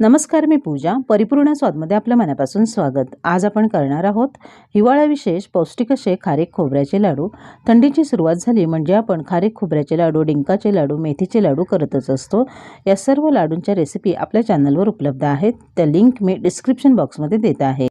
नमस्कार मी पूजा. परिपूर्ण स्वादमध्ये आपलं मनापासून स्वागत. आज आपण करणार आहोत हिवाळ्याविशेष पौष्टिक असे खारीक खोबऱ्याचे लाडू. थंडीची सुरुवात झाली म्हणजे आपण खारीक खोबऱ्याचे लाडू डिंकाचे लाडू मेथीचे लाडू करतच असतो. या सर्व लाडूंच्या रेसिपी आपल्या चॅनलवर उपलब्ध आहेत. त्या लिंक मी डिस्क्रिप्शन बॉक्समध्ये देत आहे.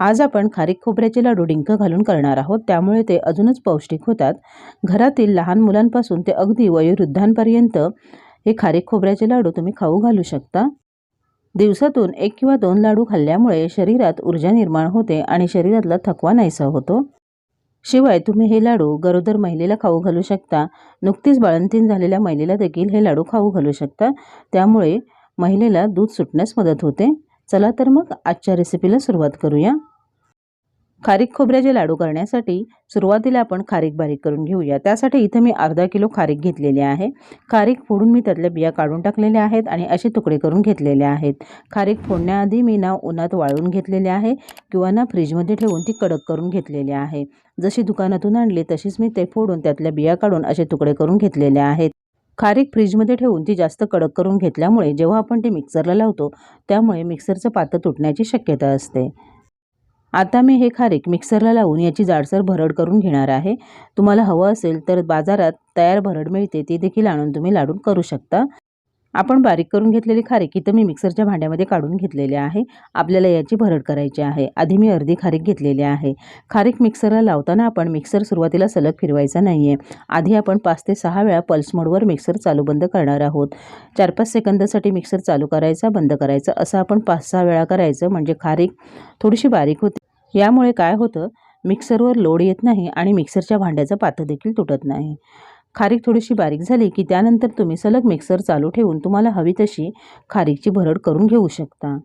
आज आपण खारीक खोबऱ्याचे लाडू डिंक घालून करणार आहोत. त्यामुळे ते अजूनच पौष्टिक होतात. घरातील लहान मुलांपासून ते अगदी वयोवृद्धांपर्यंत हे खारीक खोबऱ्याचे लाडू तुम्ही खाऊ घालू शकता. दिवसातून एक किंवा दोन लाडू खाल्ल्यामुळे शरीरात ऊर्जा निर्माण होते आणि शरीरातला थकवा नाहीसा होतो. शिवाय तुम्ही हे लाडू गरोदर महिलेला खाऊ घालू शकता. नुकतीच बाळंतीण झालेल्या महिलेला देखील हे लाडू खाऊ घालू शकता. त्यामुळे महिलेला दूध सुटण्यास मदत होते. चला तर मग आजच्या रेसिपीला सुरुवात करूया. खारीक खोबऱ्याचे लाडू करण्यासाठी सुरुवातीला आपण खारीक बारीक करून घेऊया. त्यासाठी इथं मी अर्धा किलो खारीक घेतलेली आहे. खारीक फोडून मी त्यातल्या बिया काढून टाकलेल्या आहेत आणि असे तुकडे करून घेतलेले आहेत. खारीक फोडण्याआधी मी ना उन्हात वाळून घेतलेले आहे किंवा ना फ्रीजमध्ये ठेवून ती कडक करून घेतलेली आहे. जशी दुकानातून आणली तशीच मी ते फोडून त्यातल्या बिया काढून असे तुकडे करून घेतलेले आहेत. खारीक फ्रीजमध्ये ठेवून ती जास्त कडक करून घेतल्यामुळे जेव्हा आपण ते मिक्सरला लावतो त्यामुळे मिक्सरचं पातं तुटण्याची शक्यता असते. आता मी हे खारीक मिक्सरला लावून याची जाडसर भरड करून घेणार आहे. तुम्हाला हवं असेल तर बाजारात तयार भरड मिळते ती देखील आणून तुम्ही लाडून करू शकता. आपण बारीक करून घेतलेली खारीक इथं मी मिक्सरच्या भांड्यामध्ये काढून घेतलेली आहे. आपल्याला याची भरड करायची आहे. आधी मी अर्धी खारीक घेतलेली आहे. खारीक मिक्सरला लावताना आपण मिक्सर सुरुवातीला सलग फिरवायचा नाही आहे आधी आपण पाच ते सहा वेळा पल्स मोडवर मिक्सर चालू बंद करणार आहोत. चार पाच सेकंदासाठी मिक्सर चालू करायचा बंद करायचा. असं आपण पाच सहा वेळा करायचं म्हणजे खारीक थोडीशी बारीक होते. यामुळे काय होतं? मिक्सरवर लोड येत नाही आणि मिक्सरच्या भांड्याचं पातं देखील तुटत नाही. खारीक थोडीशी बारीक झाली की त्यानंतर तुम्ही सलग मिक्सर चालू ठेवून तुम्हाला हवी तशी खारीकची भरड करून घेऊ शकता.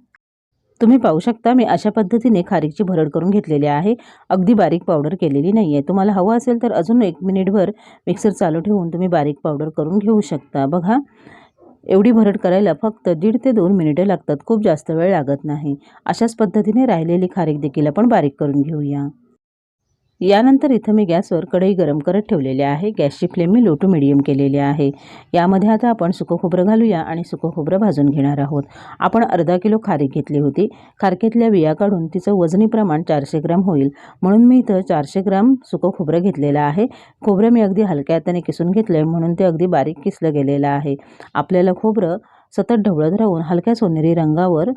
तुम्ही पाहू शकता मी अशा पद्धतीने खारीकची भरड करून घेतलेली आहे. अगदी बारीक पावडर केलेली नाही आहे तुम्हाला हवं असेल तर अजून एक मिनिटभर मिक्सर चालू ठेवून तुम्ही बारीक पावडर करून घेऊ शकता. बघा एवढी भरड करायला फक्त दीड ते दोन मिनिटं लागतात. खूप जास्त वेळ लागत नाही. अशाच पद्धतीने राहिलेली खारीक देखील आपण बारीक करून घेऊया. यानंतर इथं मी गॅसवर कढई गरम करत ठेवलेली आहे. गॅसची फ्लेम मी लो टू मिडियम केलेली आहे. यामध्ये आता आपण सुकं खोबरं घालूया आणि सुकं खोबरं भाजून घेणार आहोत. आपण अर्धा किलो खारीक घेतली होती. खारकेतल्या बिया काढून तिचं वजनी प्रमाण चारशे ग्राम होईल. म्हणून मी इथं चारशे ग्राम सुकं खोबरं घेतलेलं आहे. खोबरं मी अगदी हलक्या हाताने किसून घेतलं आहे म्हणून ते अगदी बारीक किसलं गेलेलं आहे. आपल्याला खोबरं सतत ढवळत राहून हलक्या सोनेरी रंगावर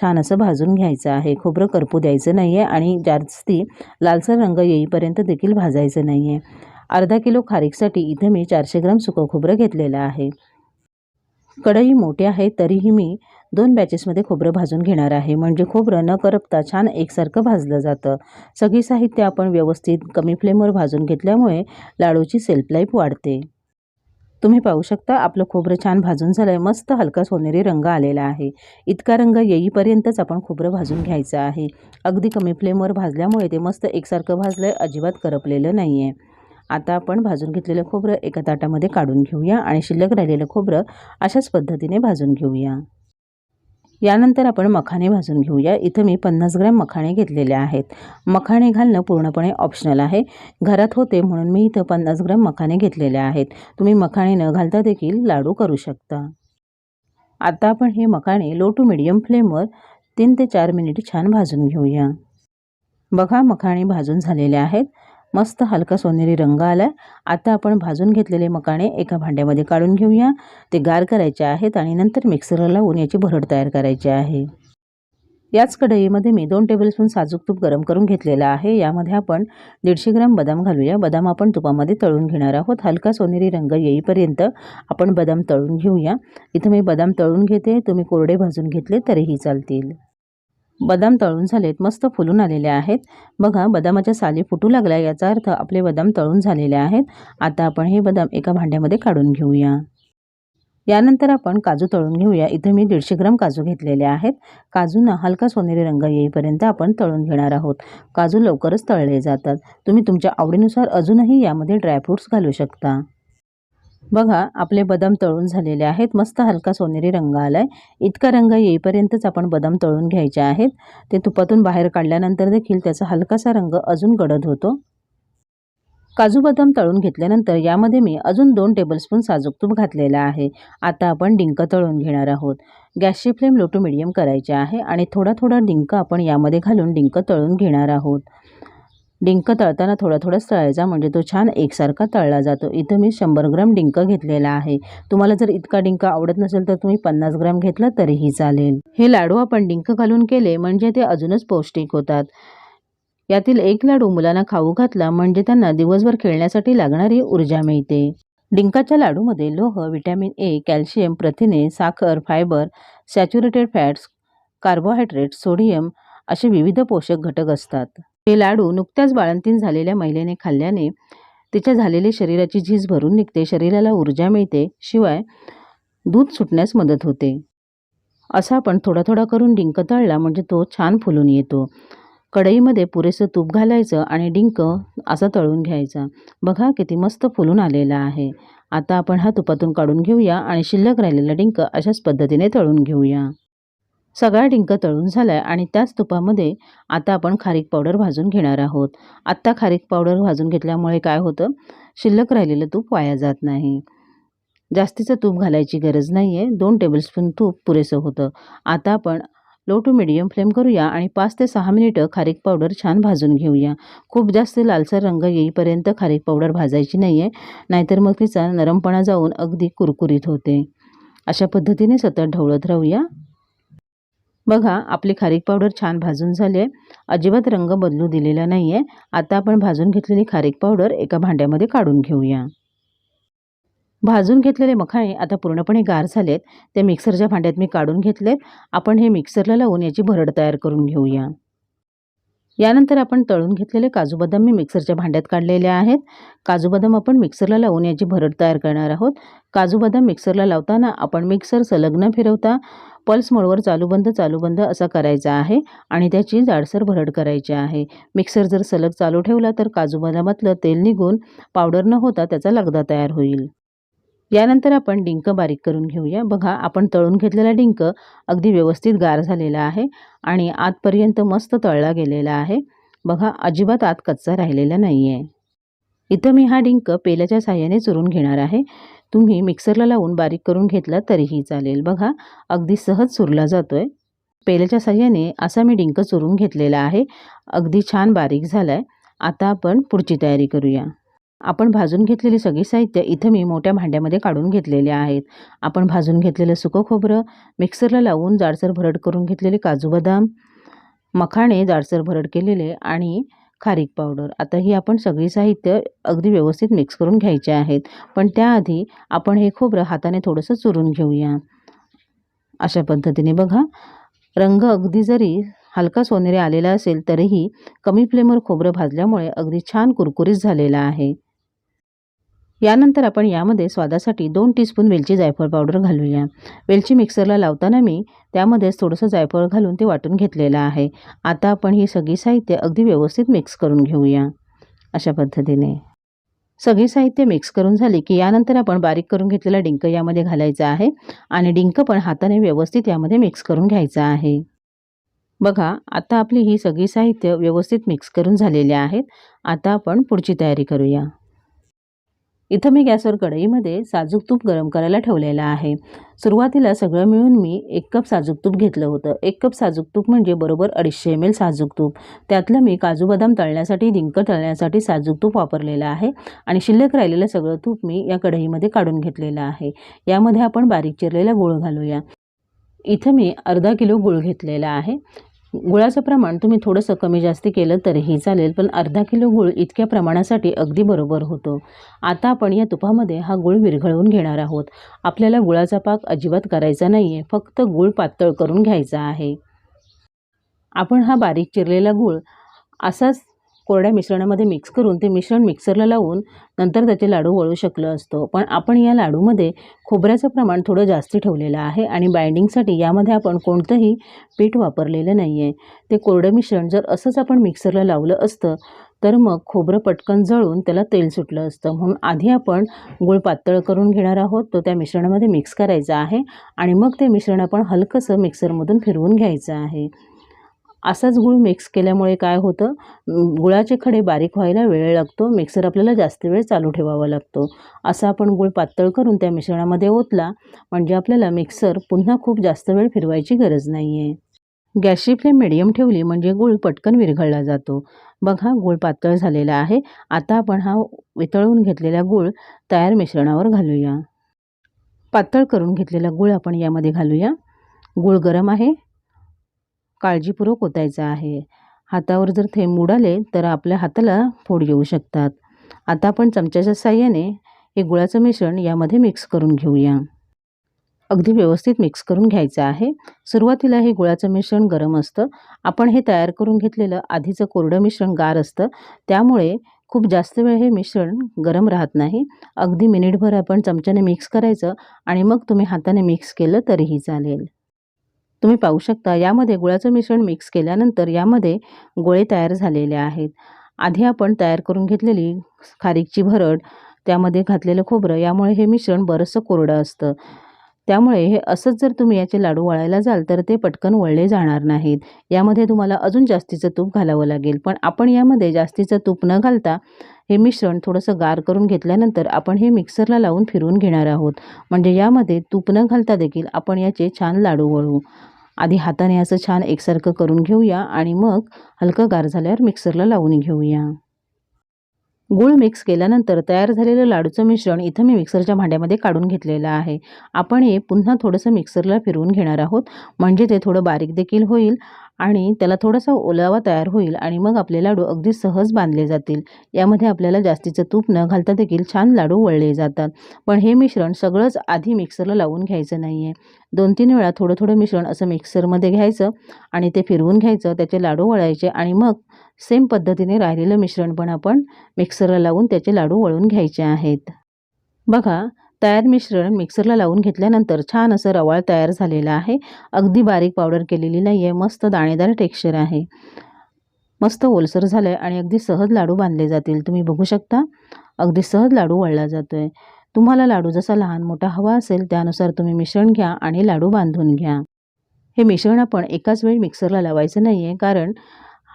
छान असं भाजून घ्यायचं आहे. खोबरं करपू द्यायचं नाही आहे आणि जास्ती लालसर रंग येईपर्यंत देखील भाजायचं नाही आहे अर्धा किलो खारीकसाठी इथं मी चारशे ग्राम सुकं खोबरं घेतलेलं आहे. कढई मोठी आहे तरीही मी दोन बॅचेसमध्ये खोबरं भाजून घेणार आहे. म्हणजे खोबरं न करपता छान एकसारखं भाजलं जातं. सगळी साहित्य आपण व्यवस्थित कमी फ्लेमवर भाजून घेतल्यामुळे लाडूची सेल्फ लाईफ वाढते. तुम्ही पाहू शकता आपलं खोबरं छान भाजून झालं आहे मस्त हलका सोनेरी रंग आलेला आहे. इतका रंग येईपर्यंतच आपण खोबरं भाजून घ्यायचं आहे. अगदी कमी फ्लेमवर भाजल्यामुळे ते मस्त एकसारखं भाजलं आहे अजिबात करपलेलं नाही आहे आता आपण भाजून घेतलेलं खोबरं एका ताटामध्ये काढून घेऊया आणि शिल्लक राहिलेलं खोबरं अशाच पद्धतीने भाजून घेऊया. यानंतर आपण मखाणे भाजून घेऊया. इथं मी पन्नास ग्रॅम मखाणे घेतलेले आहेत. मखाणे घालणं पूर्णपणे ऑप्शनल आहे. घरात होते म्हणून मी इथं पन्नास ग्रॅम मखाणे घेतलेले आहेत. तुम्ही मखाणे न घालता देखील लाडू करू शकता. आता आपण हे मखाणे लो टू मिडियम फ्लेमवर तीन ते चार मिनिट छान भाजून घेऊया. बघा मखाणे भाजून झालेले आहेत. मस्त हलका सोनेरी रंग आला आता आपण भाजून घेतलेले मकाणे एका भांड्यामध्ये काढून घेऊया. ते गार करायचे आहेत आणि नंतर मिक्सरला लावून याची भरड तयार करायची आहे. याच कढईमध्ये मी दोन टेबलस्पून साजूक तूप गरम करून घेतलेलं आहे. यामध्ये आपण दीडशे ग्राम बदाम घालूया. बदाम आपण तुपामध्ये तळून घेणार आहोत. हलका सोनेरी रंग येईपर्यंत आपण बदाम तळून घेऊया. इथं मी बदाम तळून घेते. तुम्ही कोरडे भाजून घेतले तरीही चालतील. बदाम तळून झालेत मस्त फुलून आलेले आहेत. बघा बदामाच्या साली फुटू लागल्या याचा अर्थ आपले बदाम तळून झालेले आहेत. आता आपण हे बदाम एका भांड्यामध्ये काढून घेऊया. यानंतर आपण काजू तळून घेऊया. इथे मी दीडशे ग्राम काजू घेतलेले आहेत. काजूंना हलका सोनेरी रंग येईपर्यंत आपण तळून घेणार आहोत. काजू लवकरच तळले जातात. तुम्ही तुमच्या आवडीनुसार अजूनही यामध्ये ड्रायफ्रूट्स घालू शकता. बघा आपले बदाम तळून झालेले आहेत. मस्त हलका सोनेरी रंग आला आहे इतका रंग येईपर्यंतच आपण बदाम तळून घ्यायचे आहेत. ते तुपातून बाहेर काढल्यानंतर देखील त्याचा हलकासा रंग अजून गडद होतो. काजू बदाम तळून घेतल्यानंतर यामध्ये मी अजून दोन टेबलस्पून साजूक तूप घातलेला आहे. आता आपण डिंक तळून घेणार आहोत. गॅसची फ्लेम लो टू मिडियम करायची आहे आणि थोडा थोडा डिंक आपण यामध्ये घालून डिंक तळून घेणार आहोत. डिंक तळताना थोडा थोडाच तळायचा म्हणजे तो छान एकसारखा तळला जातो. इथं मी शंभर ग्राम डिंक घेतलेला आहे. तुम्हाला जर इतका डिंक आवडत नसेल तर तुम्ही पन्नास ग्राम घेतला तरीही चालेल. हे लाडू आपण डिंक घालून केले म्हणजे ते अजूनच पौष्टिक होतात. यातील एक लाडू मुलांना खाऊ घातला म्हणजे त्यांना दिवसभर खेळण्यासाठी लागणारी ऊर्जा मिळते. डिंकाच्या लाडूमध्ये लोह विटॅमिन ए कॅल्शियम प्रथिने साखर fibre saturated fats carbohydrate sodium असे विविध पोषक घटक असतात. हे लाडू नुकत्याच बाळंतीण झालेल्या महिलेने खाल्ल्याने तिच्या झालेली शरीराची झीज भरून निघते. शरीराला ऊर्जा मिळते. शिवाय दूध सुटण्यास मदत होते. असा आपण थोडा थोडा करून डिंक तळला म्हणजे तो छान फुलून येतो. कढईमध्ये पुरेसं तूप घालायचं आणि डिंक असा तळून घ्यायचा. बघा किती मस्त फुलून आलेला आहे. आता आपण हा तुपातून काढून घेऊया आणि शिल्लक राहिलेला डिंक अशाच पद्धतीने तळून घेऊया. सगळा डिंक तळून झाला आहे आणि त्याच तुपामध्ये आता आपण खारीक पावडर भाजून घेणार आहोत. आत्ता खारीक पावडर भाजून घेतल्यामुळे काय होतं? शिल्लक राहिलेलं तूप वाया जात नाही. जास्तीचं तूप घालायची गरज नाही आहे दोन टेबलस्पून तूप पुरेसं होतं. आता आपण लो टू मिडियम फ्लेम करूया आणि पाच ते सहा मिनिटं खारीक पावडर छान भाजून घेऊया. खूप जास्त लालसर रंग येईपर्यंत खारीक पावडर भाजायची नाही आहे नाहीतर मग तिचा नरमपणा जाऊन अगदी कुरकुरीत होते. अशा पद्धतीने सतत ढवळत राहूया. बघा आपली खारीक पावडर छान भाजून झाली आहे. अजिबात रंग बदलू दिलेला नाही आहे आता आपण भाजून घेतलेली खारीक पावडर एका भांड्यामध्ये काढून घेऊया. भाजून घेतलेले मखाणे आता पूर्णपणे गार झालेत. ते मिक्सरच्या भांड्यात मी काढून घेतलेत. आपण हे मिक्सरला लावून याची भरड तयार करून घेऊया. यानंतर आपण तळून घेतलेले काजू बदाम मी मिक्सरच्या भांड्यात काढलेले आहेत. काजू बदाम आपण मिक्सरला लावून याची भरड तयार करणार आहोत. काजू बदाम मिक्सरला लावताना आपण मिक्सर संलग्न फिरवता. पल्स मोडवर चालू बंद चालू बंद असा करायचा आहे आणि त्याची जाडसर भरड करायची आहे. मिक्सर जर सलग चालू ठेवला तर काजू बदामातलं तेल निघून पावडर न होता त्याचा लगदा तयार होईल. यानंतर आपण डिंक बारीक करून घेऊया. बघा आपण तळून घेतलेला डिंक अगदी व्यवस्थित गार झालेला आहे आणि आतपर्यंत मस्त तळला गेलेला आहे. बघा अजिबात आत कच्चा राहिलेला नाही आहे इथं मी हा डिंक पेल्याच्या साह्याने चुरून घेणार आहे. तुम्ही मिक्सरला लावून बारीक करून घेतला तरीही चालेल. बघा अगदी सहज चुरला जातो आहे पेल्याच्या साह्याने असा मी डिंक चुरून घेतलेला आहे. अगदी छान बारीक झाला आहे आता आपण पुढची तयारी करूया. आपण भाजून घेतलेली सगळी साहित्य इथं मी मोठ्या भांड्यामध्ये काढून घेतलेले आहेत. आपण भाजून घेतलेलं सुकं खोबरं मिक्सरला लावून जाडसर भरड करून घेतलेले काजू बदाम मखाणे जाडसर भरड केलेले आणि खारीक पावडर. आता ही आपण सगळी साहित्य अगदी व्यवस्थित मिक्स करून घ्यायचे आहेत. पण त्याआधी आपण हे खोबरं हाताने थोडंसं चुरून घेऊया. अशा पद्धतीने बघा. रंग अगदी जरी हलका सोनेरी आलेला असेल तरीही कमी फ्लेमवर खोबरं भाजल्यामुळे अगदी छान कुरकुरीत झालेला आहे. यानंतर आपण यामध्ये स्वादासाठी दोन टीस्पून वेलची जायफळ पावडर घालूया. वेलची मिक्सरला लावताना मी त्यामध्येच थोडंसं जायफळ घालून ते वाटून घेतलेलं आहे. आता आपण ही सगळी साहित्य अगदी व्यवस्थित मिक्स करून घेऊया. अशा पद्धतीने. सगळी साहित्य मिक्स करून झाली की यानंतर आपण बारीक करून घेतलेला डिंक यामध्ये घालायचा आहे आणि डिंक पण हाताने व्यवस्थित यामध्ये मिक्स करून घ्यायचा आहे. बघा आता आपली ही सगळी साहित्य व्यवस्थित मिक्स करून झालेली आहेत. आता आपण पुढची तयारी करूया. इथं मी गॅसवर कढईमध्ये साजूक तूप गरम करायला ठेवलेलं आहे. सुरुवातीला सगळं मिळून मी एक कप साजूक तूप घेतलं होतं. एक कप साजूक तूप म्हणजे बरोबर अडीचशे एम एल साजूक तूप. त्यातलं मी काजू बदाम तळण्यासाठी डिंक तळण्यासाठी साजूक तूप वापरलेलं आहे आणि शिल्लक राहिलेलं सगळं तूप मी या कढईमध्ये काढून घेतलेलं आहे. यामध्ये आपण बारीक चिरलेला गुळ घालूया. इथं मी अर्धा किलो गुळ घेतलेला आहे. गुळाचं प्रमाण तुम्ही थोडंसं कमी जास्ती केलं तरीही चालेल पण अर्धा किलो गुळ इतक्या प्रमाणासाठी अगदी बरोबर होतो. आता आपण या तुपामध्ये हा गुळ विरघळवून घेणार आहोत. आपल्याला गुळाचा पाक अजिबात करायचा नाही आहे फक्त गुळ पातळ करून घ्यायचा आहे. आपण हा बारीक चिरलेला गूळ असाच कोरड्या मिश्रणामध्ये मिक्स करून ते मिश्रण मिक्सरला लावून नंतर त्याचे लाडू वळू शकलो असतो. पण आपण या लाडूमध्ये खोबऱ्याचं प्रमाण थोडं जास्त ठेवलेलं आहे आणि बाइंडिंगसाठी यामध्ये आपण कोणतंही पीठ वापरलेलं नाही आहे ते कोरडं मिश्रण जर असंच आपण मिक्सरला लावलं असतं तर मग खोबरं पटकन जळून त्याला तेल सुटलं असतं. म्हणून आधी आपण गुळ पातळ करून घेणार आहोत तो त्या मिश्रणामध्ये मिक्स करायचा आहे आणि मग ते मिश्रण आपण हलकंसं मिक्सरमधून फिरवून घ्यायचं आहे. असाच गूळ मिक्स केल्यामुळे काय होतं? गुळाचे खडे बारीक व्हायला वेळ लागतो. मिक्सर आपल्याला जास्त वेळ चालू ठेवावा लागतो. असा आपण गूळ पातळ करून त्या मिश्रणामध्ये ओतला म्हणजे आपल्याला मिक्सर पुन्हा खूप जास्त वेळ फिरवायची गरज नाही आहे गॅसची फ्लेम मिडियम ठेवली म्हणजे गूळ पटकन विरघळला जातो. बघा गूळ पातळ झालेला आहे. आता आपण हा वितळवून घेतलेला गूळ तयार मिश्रणावर घालूया. पातळ करून घेतलेला गूळ आपण यामध्ये घालूया. गूळ गरम आहे. काळजीपूर्वक ओतायचा आहे. हातावर जर थेंब उडाले तर आपल्या हाताला फोड येऊ शकतात. आता आपण चमच्याच्या साह्याने हे गुळाचं मिश्रण यामध्ये मिक्स करून घेऊया. अगदी व्यवस्थित मिक्स करून घ्यायचं आहे. सुरुवातीला हे गुळाचं मिश्रण गरम असतं. आपण हे तयार करून घेतलेलं आधीचं कोरडं मिश्रण गार असतं. त्यामुळे खूप जास्त वेळ हे मिश्रण गरम राहत नाही. अगदी मिनिटभर आपण चमच्याने मिक्स करायचं आणि मग तुम्ही हाताने मिक्स केलं तरीही चालेल. तुम्ही पाहू शकता यामध्ये गुळाचं मिश्रण मिक्स केल्यानंतर यामध्ये गोळे तयार झालेले आहेत. आधी आपण तयार करून घेतलेली खारीकची भरड त्यामध्ये घातलेलं खोबरं यामुळे हे मिश्रण बरंचसं कोरडं असतं. त्यामुळे हे असंच जर तुम्ही याचे लाडू वळायला जाल तर ते पटकन वळले जाणार नाहीत. यामध्ये तुम्हाला अजून जास्तीचं तूप घालावं लागेल. पण आपण यामध्ये जास्तीचं तूप न घालता हे मिश्रण थोडंसं गार करून घेतल्यानंतर आपण हे मिक्सरला लावून फिरवून घेणार आहोत. म्हणजे यामध्ये तूप न घालता देखील आपण याचे छान लाडू वळू. आधी हाताने असं छान एकसारखं करून घेऊया आणि मग हलकं गार झाल्यावर मिक्सरला लावून घेऊया. गूळ मिक्स केल्यानंतर तयार झालेलं लाडूचं मिश्रण इथं मी मिक्सरच्या भांड्यामध्ये काढून घेतलेलं आहे. आपण हे पुन्हा थोडंसं मिक्सरला फिरवून घेणार आहोत. म्हणजे ते थोडं बारीक देखील होईल. आणि त्याला थोडासा ओलावा तयार होईल आणि मग आपले लाडू अगदी सहज बांधले जातील. यामध्ये आपल्याला जास्तीचं तूप न घालता देखील छान लाडू वळले जातात. पण हे मिश्रण सगळंच आधी मिक्सरला लावून घ्यायचं नाही आहे दोन तीन वेळा थोडं थोडं मिश्रण असं मिक्सरमध्ये घ्यायचं आणि ते फिरवून घ्यायचं त्याचे लाडू वळायचे आणि मग सेम पद्धतीने राहिलेलं मिश्रण पण आपण मिक्सरला लावून त्याचे लाडू वळून घ्यायचे आहेत. बघा तयार मिश्रण मिक्सरला लावून घेतल्यानंतर छान असं रवाळ तयार झालेला आहे. अगदी बारीक पावडर केलेली नाही आहे मस्त दाणेदार टेक्स्चर आहे. मस्त ओलसर झालं आहे आणि अगदी सहज लाडू बांधले जातील. तुम्ही बघू शकता अगदी सहज लाडू वळला जातो आहे तुम्हाला लाडू जसा लहान मोठा हवा असेल त्यानुसार तुम्ही मिश्रण घ्या आणि लाडू बांधून घ्या. हे मिश्रण आपण एकाच वेळी मिक्सरला लावायचं नाही आहे कारण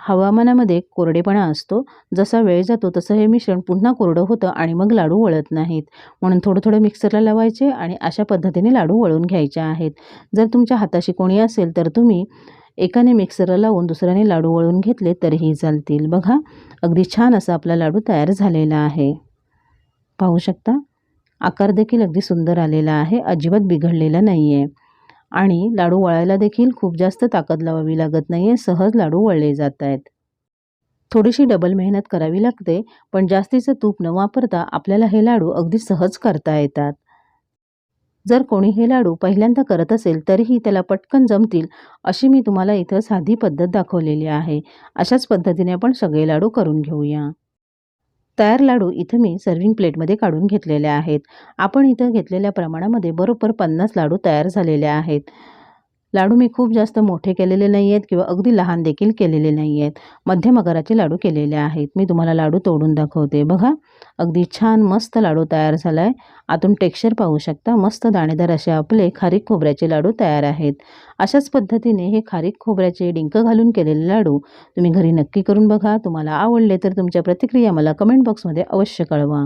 हवामानामध्ये कोरडेपणा असतो. जसा वेळ जातो तसं हे मिश्रण पुन्हा कोरडं होतं आणि मग लाडू वळत नाहीत. म्हणून थोडं थोडं मिक्सरला लावायचे आणि अशा पद्धतीने लाडू वळून घ्यायचे आहेत. जर तुमच्या हाताशी कोणी असेल तर तुम्ही एकाने मिक्सरला लावून दुसऱ्याने लाडू वळून घेतले तरीही चालतील. बघा अगदी छान असा आपला लाडू तयार झालेला आहे. पाहू शकता? आकार देखील अगदी सुंदर आलेला आहे. अजिबात बिघडलेला नाही आहे आणि लाडू वळायला देखील खूप जास्त ताकद लावावी लागत नाही आहे सहज लाडू वळले जात आहेत थोडीशी डबल मेहनत करावी लागते पण जास्तीचं तूप न वापरता आपल्याला हे लाडू अगदी सहज करता येतात. जर कोणी हे लाडू पहिल्यांदा करत असेल तरीही त्याला पटकन जमतील अशी मी तुम्हाला इथं साधी पद्धत दाखवलेली आहे. अशाच पद्धतीने आपण सगळे लाडू करून घेऊया. तयार लाडू इथं मी सर्विंग प्लेटमध्ये काढून घेतलेले आहेत. आपण इथं घेतलेल्या प्रमाणामध्ये बरोबर पन्नास लाडू तयार झालेले आहेत. लाडू मी खूप जास्त मोठे केलेले नाही आहेत किंवा अगदी लहान देखील केलेले नाही आहेत मध्यम आकाराचे लाडू केलेले आहेत. मी तुम्हाला लाडू तोडून दाखवते. बघा अगदी छान मस्त लाडू तयार झाला आहे आतून टेक्स्चर पाहू शकता मस्त दाणेदार असे आपले खारीक खोबऱ्याचे लाडू तयार आहेत. अशाच पद्धतीने हे खारीक खोबऱ्याचे डिंक घालून केलेले लाडू तुम्ही घरी नक्की करून बघा. तुम्हाला आवडले तर तुमच्या प्रतिक्रिया मला कमेंट बॉक्समध्ये अवश्य कळवा.